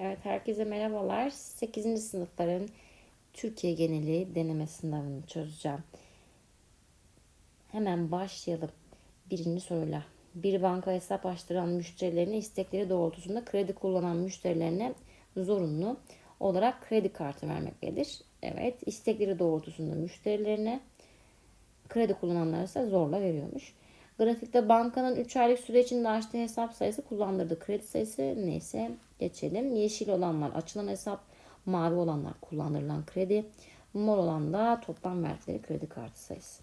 Evet, herkese merhabalar. 8. sınıfların Türkiye geneli deneme sınavını çözeceğim. Hemen başlayalım. Birinci soruyla. Bir banka hesap açtıran müşterilerine istekleri doğrultusunda kredi kullanan müşterilerine zorunlu olarak kredi kartı vermektedir. Evet, istekleri doğrultusunda müşterilerine kredi kullananlara ise zorla veriyormuş. Grafikte bankanın 3 aylık süre içinde açtığı hesap sayısı kullandırdığı kredi sayısı neyse geçelim. Yeşil olanlar açılan hesap, mavi olanlar kullandırılan kredi, mor olan da toplam verdikleri kredi kartı sayısı.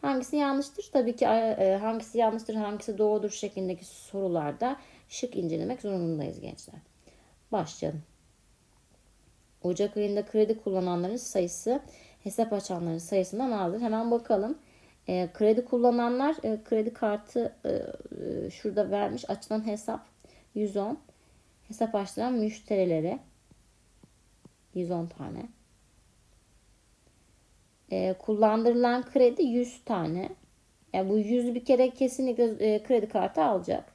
Hangisi yanlıştır? Tabii ki e, hangisi yanlıştır, hangisi doğrudur şeklindeki sorularda şık incelemek zorundayız gençler. Başlayalım. Ocak ayında kredi kullananların sayısı hesap açanların sayısından azdır. Hemen bakalım. E, kredi kullananlar e, kredi kartı e, e, şurada vermiş açılan hesap 110. Hesap açtıran müşterilere 110 tane. E, kullandırılan kredi 100 tane. Yani bu 100 bir kere kesinlikle e, kredi kartı alacak.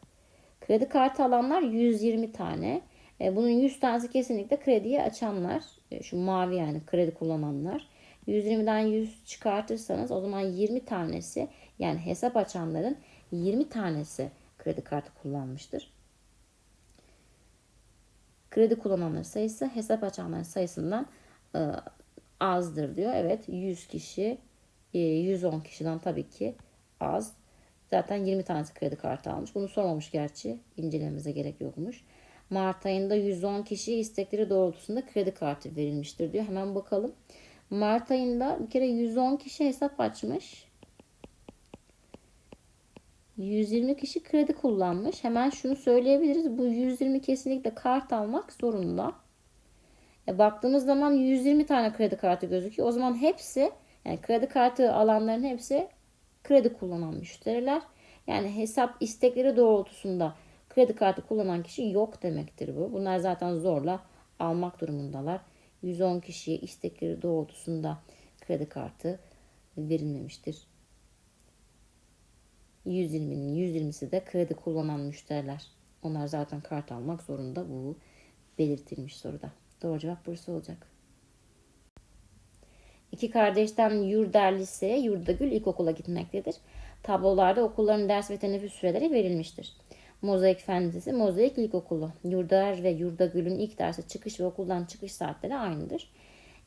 Kredi kartı alanlar 120 tane. E, bunun 100 tanesi kesinlikle krediyi açanlar. E, şu mavi yani kredi kullananlar. 120'den 100 çıkartırsanız o zaman 20 tanesi yani hesap açanların 20 tanesi kredi kartı kullanmıştır. Kredi kullananların sayısı hesap açanların sayısından e, azdır diyor. Evet 100 kişi e, 110 kişiden tabii ki az. Zaten 20 tanesi kredi kartı almış. Bunu sormamış gerçi. İncelememize gerek yokmuş. Mart ayında 110 kişi istekleri doğrultusunda kredi kartı verilmiştir diyor. Hemen bakalım. Mart ayında bir kere 110 kişi hesap açmış. 120 kişi kredi kullanmış. Hemen şunu söyleyebiliriz. Bu 120 kesinlikle kart almak zorunda. E baktığımız zaman 120 tane kredi kartı gözüküyor. O zaman hepsi yani kredi kartı alanların hepsi kredi kullanan müşteriler. Yani hesap istekleri doğrultusunda kredi kartı kullanan kişi yok demektir bu. Bunlar zaten zorla almak durumundalar. 110 kişiye istekleri doğrultusunda kredi kartı verilmemiştir. 120'nin 120'si de kredi kullanan müşteriler. Onlar zaten kart almak zorunda bu belirtilmiş soruda. Doğru cevap burası olacak. İki kardeşten Yurder Lise'ye Yurdagül İlkokula gitmektedir. Tablolarda okulların ders ve teneffüs süreleri verilmiştir. Mozaik Fen Lisesi, Mozaik İlkokulu. Yurdar ve Yurdagül'ün ilk derse çıkış ve okuldan çıkış saatleri aynıdır.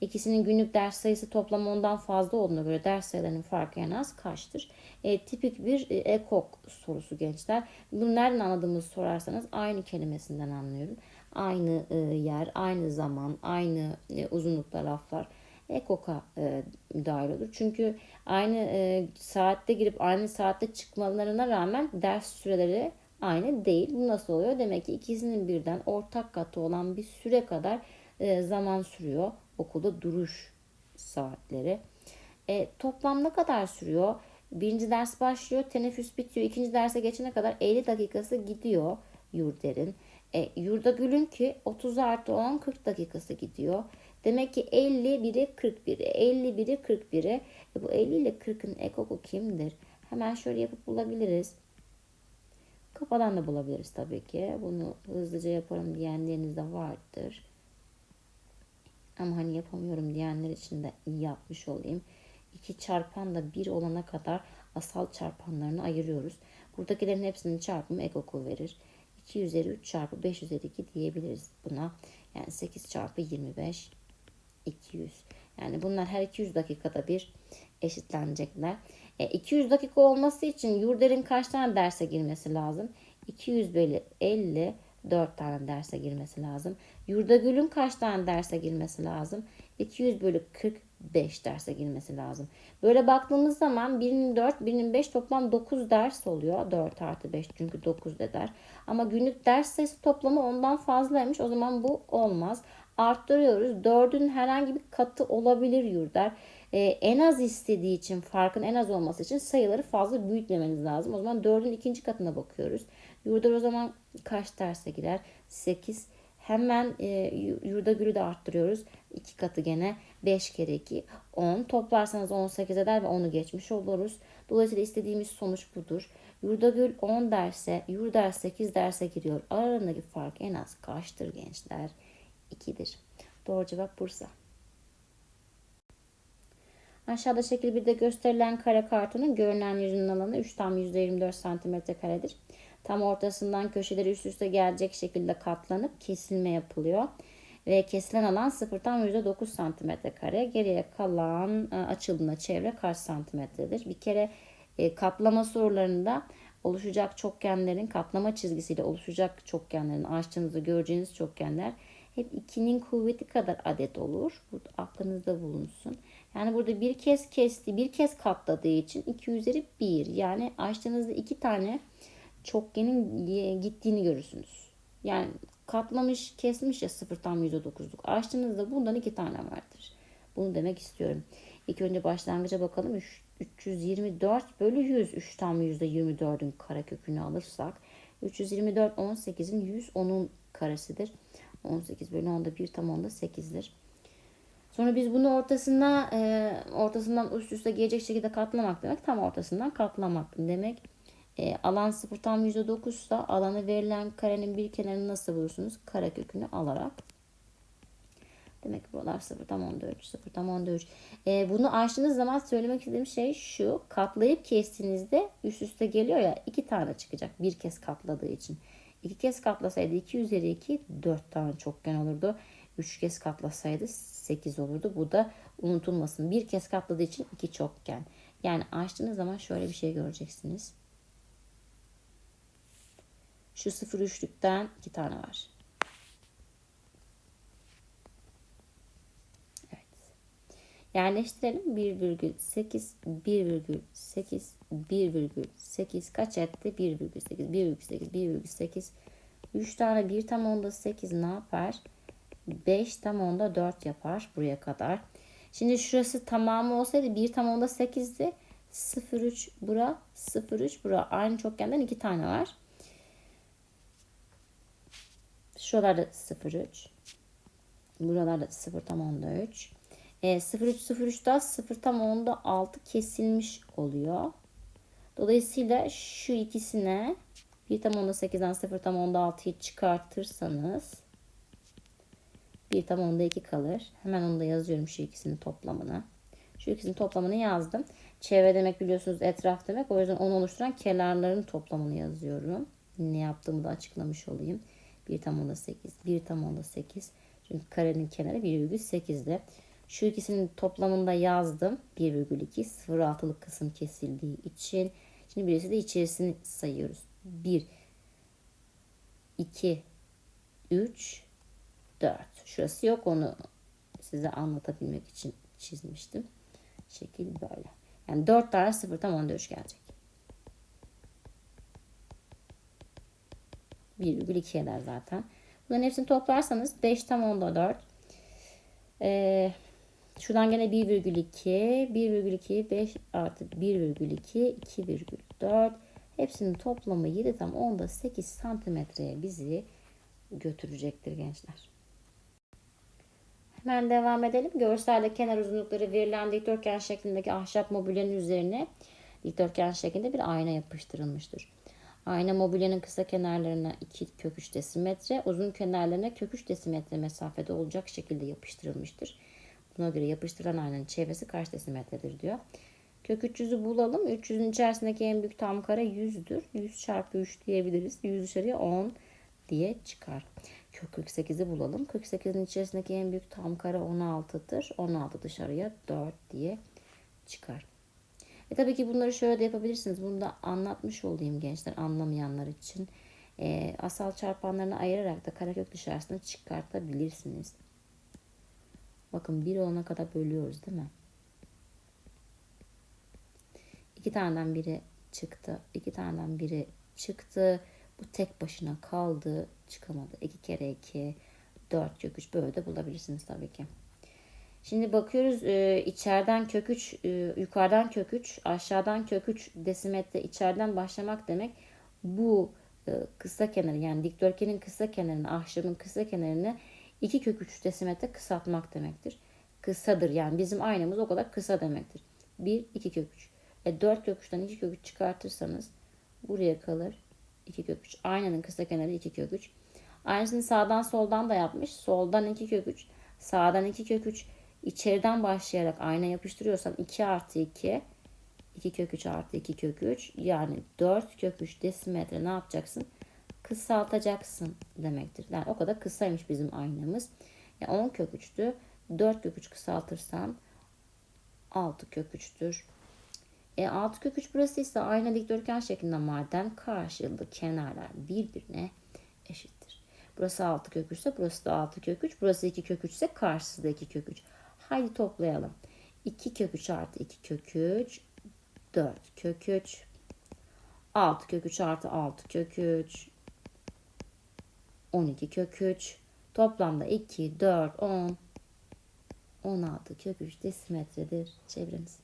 İkisinin günlük ders sayısı toplam ondan fazla olduğuna göre ders sayılarının farkı en az kaçtır? E, tipik bir e, ekok sorusu gençler. Bunu nereden anladığımızı sorarsanız aynı kelimesinden anlıyorum. Aynı e, yer, aynı zaman, aynı e, uzunlukta laflar ekoka e, dahil olur. Çünkü aynı e, saatte girip aynı saatte çıkmalarına rağmen ders süreleri aynı değil. Bu nasıl oluyor? Demek ki ikisinin birden ortak katı olan bir süre kadar e, zaman sürüyor okulda duruş saatleri. E, toplam ne kadar sürüyor? Birinci ders başlıyor, teneffüs bitiyor. İkinci derse geçene kadar 50 dakikası gidiyor Yurder'in. E, Yurda Gül'ün ki 30 artı 10 40 dakikası gidiyor. Demek ki 50 biri 41'i, 50 biri 41'i. E, bu 50 ile 40'ın ekoku kimdir? Hemen şöyle yapıp bulabiliriz. Kafadan da bulabiliriz tabii ki. Bunu hızlıca yaparım diyenleriniz de vardır. Ama hani yapamıyorum diyenler için de iyi yapmış olayım. 2 çarpan da 1 olana kadar asal çarpanlarını ayırıyoruz. Buradakilerin hepsinin çarpımı ekoku verir. 2 üzeri 3 çarpı 5 üzeri 2 diyebiliriz buna. Yani 8 çarpı 25 200. Yani bunlar her 200 dakikada bir eşitlenecekler. E, 200 dakika olması için Yurder'in kaç tane derse girmesi lazım? 200 bölü 50 4 tane derse girmesi lazım. Yurdagül'ün kaç tane derse girmesi lazım? 200 bölü 45 derse girmesi lazım. Böyle baktığımız zaman birinin 4, birinin 5 toplam 9 ders oluyor. 4 artı 5 çünkü 9 eder. Ama günlük ders sayısı toplamı ondan fazlaymış. O zaman bu olmaz. Arttırıyoruz. 4'ün herhangi bir katı olabilir Yurder. Ee, en az istediği için farkın en az olması için sayıları fazla büyütmemeniz lazım. O zaman 4'ün ikinci katına bakıyoruz. Yurda o zaman kaç derse girer? 8. Hemen e, yurda gülü de arttırıyoruz. 2 katı gene 5 kere 2 10. Toplarsanız 18 eder ve 10'u geçmiş oluruz. Dolayısıyla istediğimiz sonuç budur. Yurdagül 10 derse, Yurder 8 derse giriyor. Aralarındaki fark en az kaçtır gençler? 2'dir. Doğru cevap Bursa. Aşağıda şekil 1'de gösterilen kare kartonun görünen yüzünün alanı 3 tam %24 cm karedir. Tam ortasından köşeleri üst üste gelecek şekilde katlanıp kesilme yapılıyor. Ve kesilen alan 0 tam %9 cm kare. Geriye kalan e, açıldığında çevre kaç santimetredir? Bir kere e, katlama sorularında oluşacak çokgenlerin katlama çizgisiyle oluşacak çokgenlerin açtığınızda göreceğiniz çokgenler hep 2'nin kuvveti kadar adet olur. Bu aklınızda bulunsun. Yani burada bir kez kesti, bir kez katladığı için 2 üzeri 1. Yani açtığınızda iki tane çokgenin gittiğini görürsünüz. Yani katlamış, kesmiş ya 0 tam %9'luk. Açtığınızda bundan iki tane vardır. Bunu demek istiyorum. İlk önce başlangıca bakalım. 324 bölü 100. 3 tam %24'ün karekökünü alırsak. 324 18'in 110'un karesidir. 18 bölü 10'da 1 tam 10'da 8'dir. Sonra biz bunu ortasına e, ortasından üst üste gelecek şekilde katlamak demek. Tam ortasından katlamak demek. E, alan 0 tam %9 ise alanı verilen karenin bir kenarını nasıl bulursunuz? Karekökünü alarak. Demek ki buralar 0 tam 10'da 3, 0 tam 10'da 3. E, bunu açtığınız zaman söylemek istediğim şey şu. Katlayıp kestiğinizde üst üste geliyor ya iki tane çıkacak bir kez katladığı için. İki kez katlasaydı 2 üzeri 2 4 tane çokgen olurdu. 3 kez katlasaydı 8 olurdu. Bu da unutulmasın. Bir kez katladığı için 2 çokgen. Yani açtığınız zaman şöyle bir şey göreceksiniz. Şu 0 üçlükten 2 tane var. Evet. Yerleştirelim. 1,8 1,8 1,8 kaç etti? 1,8 1,8 1,8 3 tane 1 tam onda 8 ne yapar? 5 tam onda 4 yapar buraya kadar. Şimdi şurası tamamı olsaydı 1 tam onda 8'di. 0,3 bura 0,3 bura. Aynı çokgenden 2 tane var. Şuralarda 0,3. Buralarda 0 tam onda 3. E, 0,3 0,3'da 0 tam onda 6 kesilmiş oluyor. Dolayısıyla şu ikisine 1 tam onda 8'den 0 tam onda 6'yı çıkartırsanız 1 tam onda 2 kalır. Hemen onu da yazıyorum şu ikisinin toplamını. Şu ikisinin toplamını yazdım. Çevre demek biliyorsunuz etraf demek. O yüzden onu oluşturan kenarların toplamını yazıyorum. Ne yaptığımı da açıklamış olayım. 1 tam onda 8. 1 tam onda 8. Çünkü karenin kenarı 1,8'de. Şu ikisinin toplamında yazdım. 1,2 0,6'lık kısım kesildiği için. Şimdi birisi de içerisini sayıyoruz. 1 2 3 4. Şurası yok onu size anlatabilmek için çizmiştim. Şekil böyle. Yani 4 tane 0 tam 14 gelecek. 1,2 eder zaten. Bunların hepsini toplarsanız 5 tam onda 4. Ee, şuradan gene 1,2 1,2 5 artı 1,2 2,4 hepsinin toplamı 7 tam onda 8 santimetreye bizi götürecektir gençler. Hemen devam edelim. Görselde kenar uzunlukları verilen dikdörtgen şeklindeki ahşap mobilyanın üzerine dikdörtgen şeklinde bir ayna yapıştırılmıştır. Ayna mobilyanın kısa kenarlarına 2 kök 3 desimetre, uzun kenarlarına kök 3 desimetre mesafede olacak şekilde yapıştırılmıştır. Buna göre yapıştırılan aynanın çevresi kaç desimetredir diyor. Kök 300'ü bulalım. 300'ün içerisindeki en büyük tam kare 100'dür. 100 çarpı 3 diyebiliriz. 100 dışarıya 10 diye çıkar. Kök 48'i bulalım. 48'in içerisindeki en büyük tam kare 16'dır. 16 dışarıya 4 diye çıkar. E tabii ki bunları şöyle de yapabilirsiniz. Bunu da anlatmış olayım gençler anlamayanlar için. E, asal çarpanlarını ayırarak da karekök dışarısına çıkartabilirsiniz. Bakın 1 olana kadar bölüyoruz değil mi? İki taneden biri çıktı. iki taneden biri çıktı. Bu tek başına kaldı. Çıkamadı. 2 kere 2 4 kök 3 böyle de bulabilirsiniz tabii ki. Şimdi bakıyoruz e, içeriden kök 3, e, yukarıdan kök 3, aşağıdan kök 3 desimetre içeriden başlamak demek. Bu e, kısa kenarı yani dikdörtgenin kısa kenarını, ahşabın kısa kenarını 2 kök 3 desimetre kısaltmak demektir. Kısadır yani bizim aynamız o kadar kısa demektir. 1, 2 kök 3. E 4 kök 3'ten 2 kök 3 çıkartırsanız buraya kalır 2 kök 3. Aynanın kısa kenarı 2 kök 3. Aynısını sağdan soldan da yapmış. Soldan 2 kök 3. Sağdan 2 kök 3. İçeriden başlayarak ayna yapıştırıyorsan 2 artı 2 2 kök 3 artı 2 kök 3 yani 4 kök 3 desimetre ne yapacaksın? Kısaltacaksın demektir. Yani o kadar kısaymış bizim aynamız. Yani 10 kök 3'tü. 4 kök 3 kısaltırsan 6 kök 3'tür. E 6 kök 3 burası ise ayna dikdörtgen şeklinde madem karşılıklı kenarlar birbirine eşittir. Burası 6 kök 3 ise burası da 6 kök 3. Burası 2 kök 3 ise karşısı da 2 kök 3. Haydi toplayalım. 2 kök 3 artı 2 kök 3 4 kök 3 6 kök 3 artı 6 kök 3 12 kök 3 toplamda 2 4 10 16 kök 3 desimetredir çevremiz.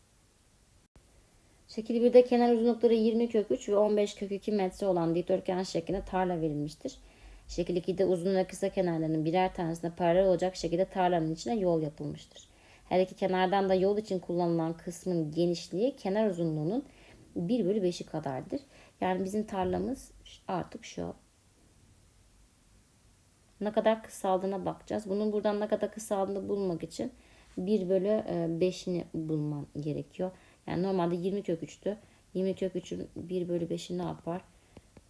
Şekil 1'de kenar uzunlukları 20 kök 3 ve 15 kök 2 metre olan dikdörtgen şeklinde tarla verilmiştir. Şekil 2'de uzun ve kısa kenarlarının birer tanesine paralel olacak şekilde tarlanın içine yol yapılmıştır. Her iki kenardan da yol için kullanılan kısmın genişliği kenar uzunluğunun 1 bölü 5'i kadardır. Yani bizim tarlamız artık şu. Ne kadar kısaldığına bakacağız. Bunun buradan ne kadar kısaldığını bulmak için 1 bölü 5'ini bulman gerekiyor. Yani normalde 20 kök 3'tü. 20 kök 3'ün 1 bölü 5'i ne yapar?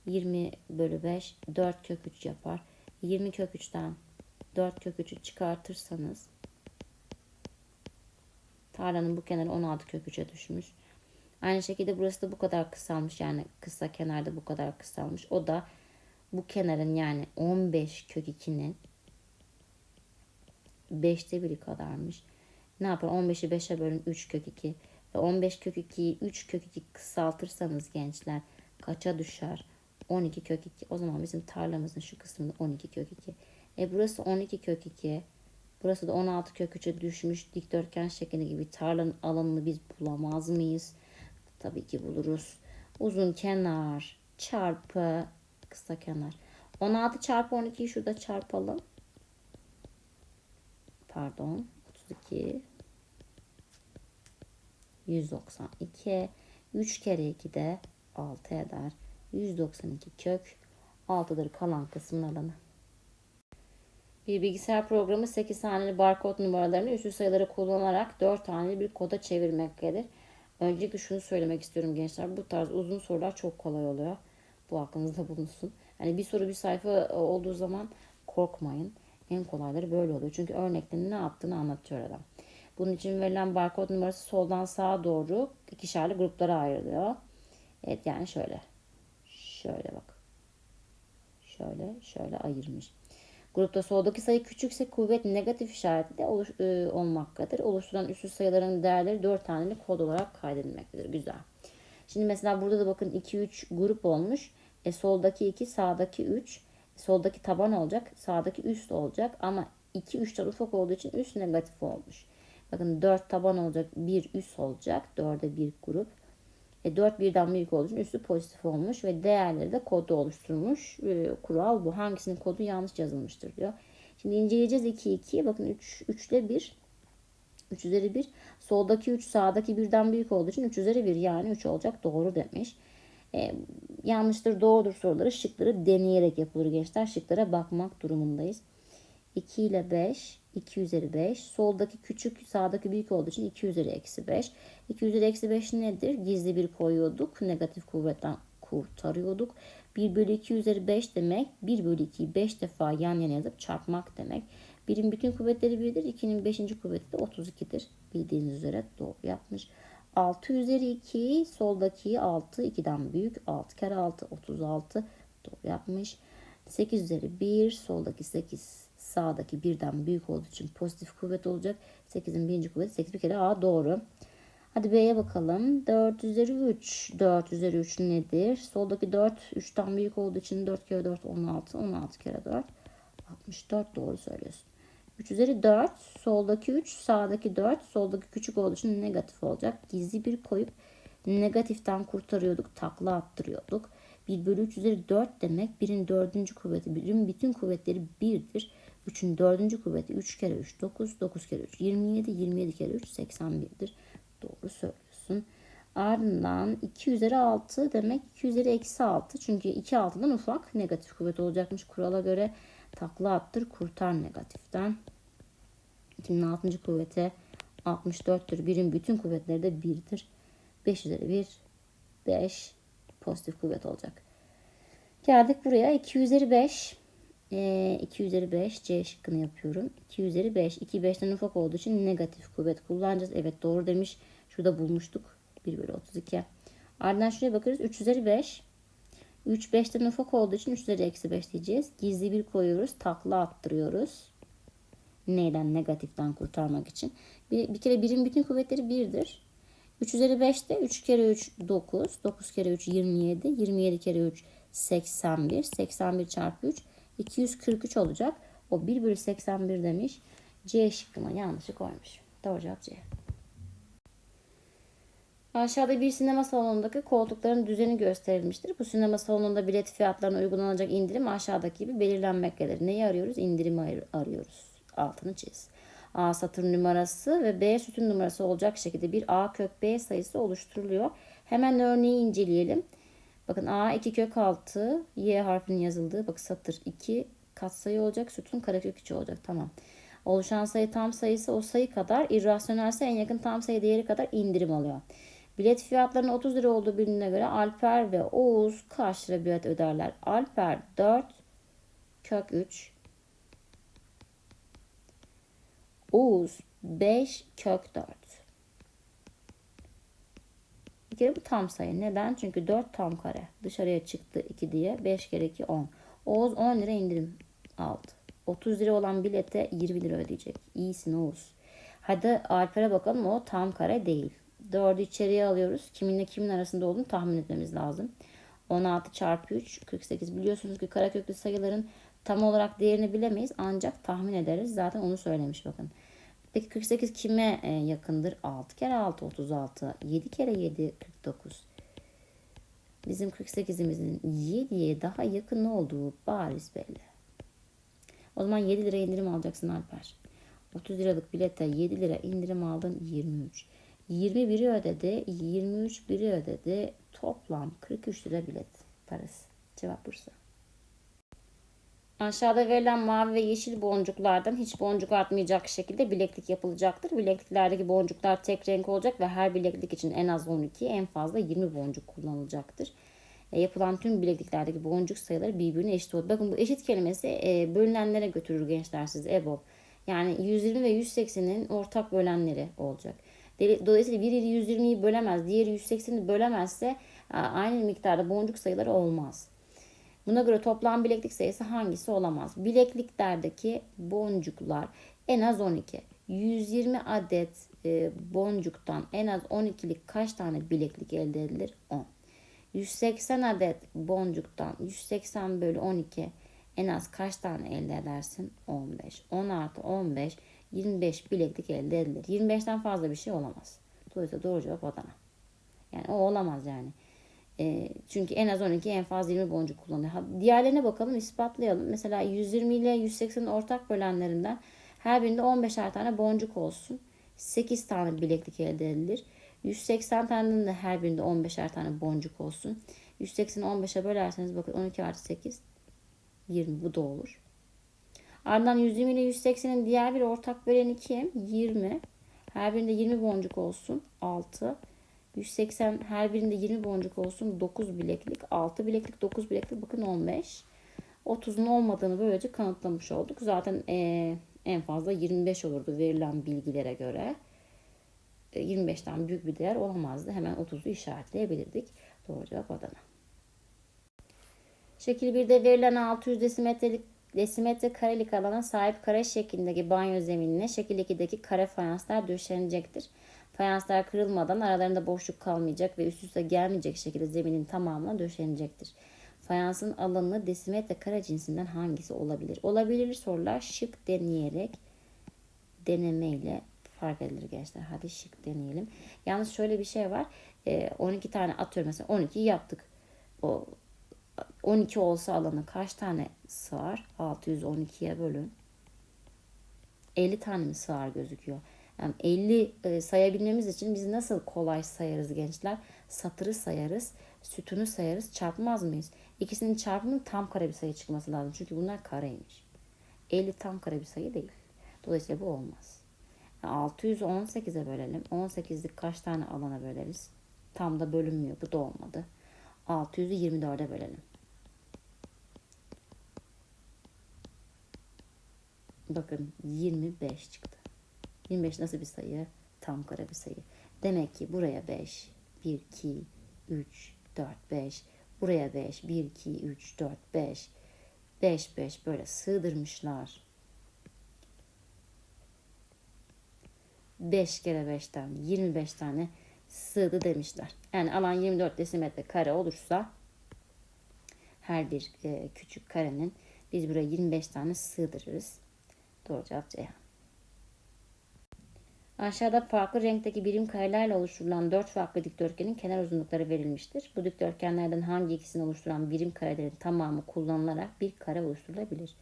20 bölü 5 4 kök 3 yapar. 20 kök 3'ten 4 kök 3'ü çıkartırsanız tarlanın bu kenarı 16 kök 3'e düşmüş. Aynı şekilde burası da bu kadar kısalmış. Yani kısa kenarda bu kadar kısalmış. O da bu kenarın yani 15 kök 2'nin 5'te biri kadarmış. Ne yapar? 15'i 5'e bölün 3 kök 2. Ve 15 kök 2'yi 3 kök 2 kısaltırsanız gençler kaça düşer? 12 kök 2. O zaman bizim tarlamızın şu kısmında 12 kök 2. E burası 12 kök 2. Burası da 16 kök 3'e düşmüş dikdörtgen şeklinde gibi tarlanın alanını biz bulamaz mıyız? Tabii ki buluruz. Uzun kenar çarpı kısa kenar. 16 çarpı 12'yi şurada çarpalım. Pardon. 32 192 3 kere 2 de 6 eder. 192 kök 6'dır kalan kısmın alanı. Bir bilgisayar programı 8 haneli barkod numaralarını üstü sayıları kullanarak 4 haneli bir koda çevirmektedir. Öncelikle şunu söylemek istiyorum gençler. Bu tarz uzun sorular çok kolay oluyor. Bu aklınızda bulunsun. Hani bir soru bir sayfa olduğu zaman korkmayın. En kolayları böyle oluyor. Çünkü örneklerin ne yaptığını anlatıyor adam. Bunun için verilen barkod numarası soldan sağa doğru ikişerli gruplara ayrılıyor. Evet yani şöyle. Şöyle bak. Şöyle şöyle ayırmış. Grupta soldaki sayı küçükse kuvvet negatif işaretli oluş, e, olmaktadır. Oluşturulan üstü sayıların değerleri 4 taneli kod olarak kaydedilmektedir. Güzel. Şimdi mesela burada da bakın 2-3 grup olmuş. E, soldaki 2, sağdaki 3. Soldaki taban olacak, sağdaki üst olacak. Ama 2 3'ten ufak olduğu için üst negatif olmuş. Bakın 4 taban olacak, 1 üst olacak. 4'e 1 grup. E, 4 birden büyük olduğu için üstü pozitif olmuş ve değerleri de kodu oluşturmuş. E, kural bu. Hangisinin kodu yanlış yazılmıştır diyor. Şimdi inceleyeceğiz 2 2. Bakın 3 3 ile 1. 3 üzeri 1. Soldaki 3 sağdaki 1'den büyük olduğu için 3 üzeri 1 yani 3 olacak. Doğru demiş. E, yanlıştır doğrudur soruları şıkları deneyerek yapılır gençler. Şıklara bakmak durumundayız. 2 ile 5 2 üzeri 5. Soldaki küçük sağdaki büyük olduğu için 2 üzeri eksi 5. 2 üzeri eksi 5 nedir? Gizli bir koyuyorduk. Negatif kuvvetten kurtarıyorduk. 1 bölü 2 üzeri 5 demek 1 bölü 2'yi 5 defa yan yana yazıp çarpmak demek. 1'in bütün kuvvetleri 1'dir. 2'nin 5. kuvveti de 32'dir. Bildiğiniz üzere doğru yapmış. 6 üzeri 2 soldaki 6 2'den büyük. 6 kere 6 36 doğru yapmış. 8 üzeri 1 soldaki 8 sağdaki birden büyük olduğu için pozitif kuvvet olacak. 8'in birinci kuvveti 8 bir kere A doğru. Hadi B'ye bakalım. 4 üzeri 3. 4 üzeri 3 nedir? Soldaki 4 3'ten büyük olduğu için 4 kere 4 16. 16 kere 4 64 doğru söylüyorsun. 3 üzeri 4. Soldaki 3 sağdaki 4. Soldaki küçük olduğu için negatif olacak. Gizli bir koyup negatiften kurtarıyorduk. Takla attırıyorduk. 1 bölü 3 üzeri 4 demek. Birin dördüncü kuvveti. Birin bütün kuvvetleri 1'dir. 3'ün dördüncü kuvveti 3 kere 3 9. 9 kere 3 27. 27 kere 3 81'dir. Doğru söylüyorsun. Ardından 2 üzeri 6 demek 2 üzeri eksi 6. Çünkü 2 6'dan ufak negatif kuvvet olacakmış kurala göre. Takla attır kurtar negatiften. 2'nin 6. kuvvete 64'tür. Birin bütün kuvvetleri de 1'dir. 5 üzeri 1 5 pozitif kuvvet olacak. Geldik buraya. 2 üzeri 5 e, 2 üzeri 5 C şıkkını yapıyorum. 2 üzeri 5. 2 5'ten ufak olduğu için negatif kuvvet kullanacağız. Evet doğru demiş. Şurada bulmuştuk. 1 bölü 32. Ardından şuraya bakıyoruz. 3 üzeri 5. 3 5'ten ufak olduğu için 3 üzeri eksi 5 diyeceğiz. Gizli bir koyuyoruz. Takla attırıyoruz. Neyden? Negatiften kurtarmak için. Bir, bir kere birim bütün kuvvetleri 1'dir. 3 üzeri 5'te 3 kere 3 9. 9 kere 3 27. 27 kere 3 81. 81 çarpı 3 243 olacak. O 1 bölü 81 demiş. C şıkkıma yanlışı koymuş. Doğru cevap C. Aşağıda bir sinema salonundaki koltukların düzeni gösterilmiştir. Bu sinema salonunda bilet fiyatlarına uygulanacak indirim aşağıdaki gibi belirlenmektedir. Neyi arıyoruz? İndirimi arıyoruz. Altını çiz. A satır numarası ve B sütun numarası olacak şekilde bir A kök B sayısı oluşturuluyor. Hemen örneği inceleyelim. Bakın A 2 kök 6 Y harfinin yazıldığı bak satır 2 katsayı olacak sütun karekök 3 olacak tamam. Oluşan sayı tam sayısı o sayı kadar irrasyonelse en yakın tam sayı değeri kadar indirim alıyor. Bilet fiyatlarının 30 lira olduğu bilindiğine göre Alper ve Oğuz kaç lira bilet öderler? Alper 4 kök 3 Oğuz 5 kök 4 Bir kere bu tam sayı. Neden? Çünkü 4 tam kare. Dışarıya çıktı 2 diye. 5 kere 2 10. Oğuz 10 lira indirim aldı. 30 lira olan bilete 20 lira ödeyecek. İyisin Oğuz. Hadi Alper'e bakalım o tam kare değil. 4'ü içeriye alıyoruz. Kiminle kimin arasında olduğunu tahmin etmemiz lazım. 16 çarpı 3 48 biliyorsunuz ki kareköklü sayıların tam olarak değerini bilemeyiz ancak tahmin ederiz. Zaten onu söylemiş bakın. Peki 48 kime e, yakındır? 6 kere 6 36. 7 kere 7 49. Bizim 48'imizin 7'ye daha yakın olduğu bariz belli. O zaman 7 lira indirim alacaksın Alper. 30 liralık bilete 7 lira indirim aldın 23. 21'i ödedi, 23 biri ödedi. Toplam 43 lira bilet parası. Cevap Bursa. Aşağıda verilen mavi ve yeşil boncuklardan hiç boncuk artmayacak şekilde bileklik yapılacaktır. Bilekliklerdeki boncuklar tek renk olacak ve her bileklik için en az 12, en fazla 20 boncuk kullanılacaktır. E, yapılan tüm bilekliklerdeki boncuk sayıları birbirine eşit olur. Bakın bu eşit kelimesi e, bölünenlere götürür gençler siz EBOB. Yani 120 ve 180'in ortak bölenleri olacak. Dolayısıyla biri 120'yi bölemez, diğeri 180'i bölemezse aynı miktarda boncuk sayıları olmaz. Buna göre toplam bileklik sayısı hangisi olamaz? Bilekliklerdeki boncuklar en az 12. 120 adet e, boncuktan en az 12'lik kaç tane bileklik elde edilir? 10. 180 adet boncuktan 180 bölü 12 en az kaç tane elde edersin? 15. 10 artı 15 25 bileklik elde edilir. 25'ten fazla bir şey olamaz. Dolayısıyla doğru cevap Adana. Yani o olamaz yani. E, çünkü en az 12 en fazla 20 boncuk kullanıyor. Diğerlerine bakalım ispatlayalım. Mesela 120 ile 180'in ortak bölenlerinden her birinde 15'er tane boncuk olsun. 8 tane bileklik elde edilir. 180 tanenin de her birinde 15'er tane boncuk olsun. 180'i 15'e bölerseniz bakın 12 artı 8 20 bu da olur. Ardından 120 ile 180'in diğer bir ortak böleni kim? 20. Her birinde 20 boncuk olsun. 6. 180 her birinde 20 boncuk olsun. 9 bileklik. 6 bileklik 9 bileklik. Bakın 15. 30'un olmadığını böylece kanıtlamış olduk. Zaten e, en fazla 25 olurdu verilen bilgilere göre. E, 25'ten büyük bir değer olamazdı. Hemen 30'u işaretleyebilirdik. Doğru cevap Adana. Şekil 1'de verilen 600 desimetrelik desimetre karelik alana sahip kare şeklindeki banyo zeminine şekil 2'deki kare fayanslar döşenecektir. Fayanslar kırılmadan aralarında boşluk kalmayacak ve üst üste gelmeyecek şekilde zeminin tamamına döşenecektir. Fayansın alanı desimetre kare cinsinden hangisi olabilir? Olabilir sorular şık deneyerek denemeyle fark edilir gençler. Hadi şık deneyelim. Yalnız şöyle bir şey var. 12 tane atıyorum mesela 12 yaptık. O 12 olsa alanı kaç tane sığar? 612'ye bölün. 50 tane mi sığar gözüküyor? Yani 50 e, sayabilmemiz için biz nasıl kolay sayarız gençler? Satırı sayarız, sütunu sayarız, çarpmaz mıyız? İkisinin çarpımının tam kare bir sayı çıkması lazım. Çünkü bunlar kareymiş. 50 tam kare bir sayı değil. Dolayısıyla bu olmaz. 600'ü 18'e bölelim. 18'lik kaç tane alana böleriz? Tam da bölünmüyor. Bu da olmadı. 600'ü 24'e bölelim. Bakın 25 çıktı. 25 nasıl bir sayı? Tam kare bir sayı. Demek ki buraya 5, 1, 2, 3, 4, 5. Buraya 5, 1, 2, 3, 4, 5. 5, 5 böyle sığdırmışlar. 5 kere 5'ten 25 tane sığdı demişler. Yani alan 24 desimetre kare olursa her bir e, küçük karenin biz buraya 25 tane sığdırırız. Doğru cevap Ceyhan. Aşağıda farklı renkteki birim karelerle oluşturulan dört farklı dikdörtgenin kenar uzunlukları verilmiştir. Bu dikdörtgenlerden hangi ikisini oluşturan birim karelerin tamamı kullanılarak bir kare oluşturulabilir?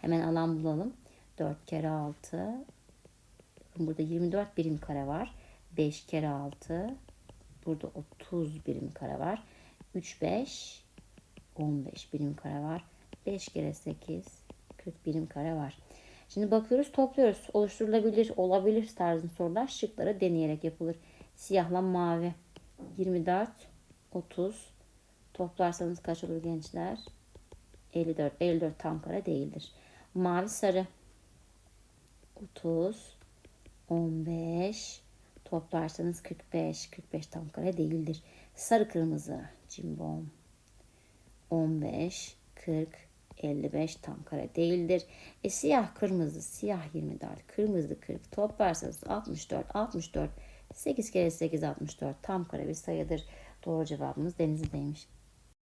Hemen alan bulalım. 4 kere 6. Burada 24 birim kare var. 5 kere 6. Burada 30 birim kare var. 3, 5, 15 birim kare var. 5 kere 8, 40 birim kare var. Şimdi bakıyoruz topluyoruz. Oluşturulabilir, olabilir tarzında sorular şıklara deneyerek yapılır. Siyahla mavi. 24, 30. Toplarsanız kaç olur gençler? 54. 54 tam kare değildir. Mavi sarı. 30, 15. Toplarsanız 45. 45 tam kare değildir. Sarı kırmızı. Cimbom. 15, 40, 55 tam kare değildir. E siyah kırmızı siyah 24 kırmızı 40 toplarsanız 64 64 8 kere 8 64 tam kare bir sayıdır. Doğru cevabımız Denizli'deymiş.